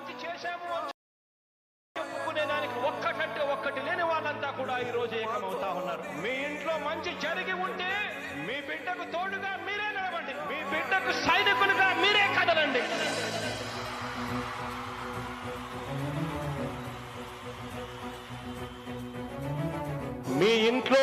మంచి చేశాము చెప్పుకునేదానికి ఒక్కటంటే ఒక్కటి లేని వాళ్ళంతా కూడా ఈ రోజు ఏకమవుతా ఉన్నారు. మీ ఇంట్లో మంచి జరిగి ఉంటే మీ బిడ్డకు తోడుగా మీరే నిలబండి మీ బిడ్డకు సైనికులుగా మీరే కదలండి. మీ ఇంట్లో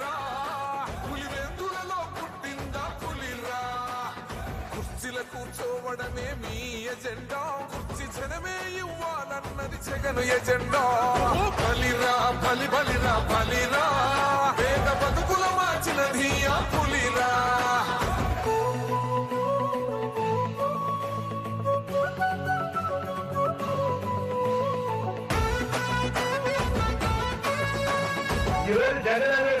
కుర్చీల కూర్చోవడమే మీ ఎజెండా. కుర్చీ జనమే ఇవ్వాలన్నది జగను ఎజెండా. బలిరా బలి బలిరా బలిరా. పేద బతుకుల మార్చినది ఆ పులిరా. జగన్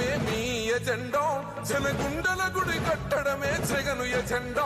ఎజెండా జనగుండల గుడి కట్టడమే జగను ఎజెండా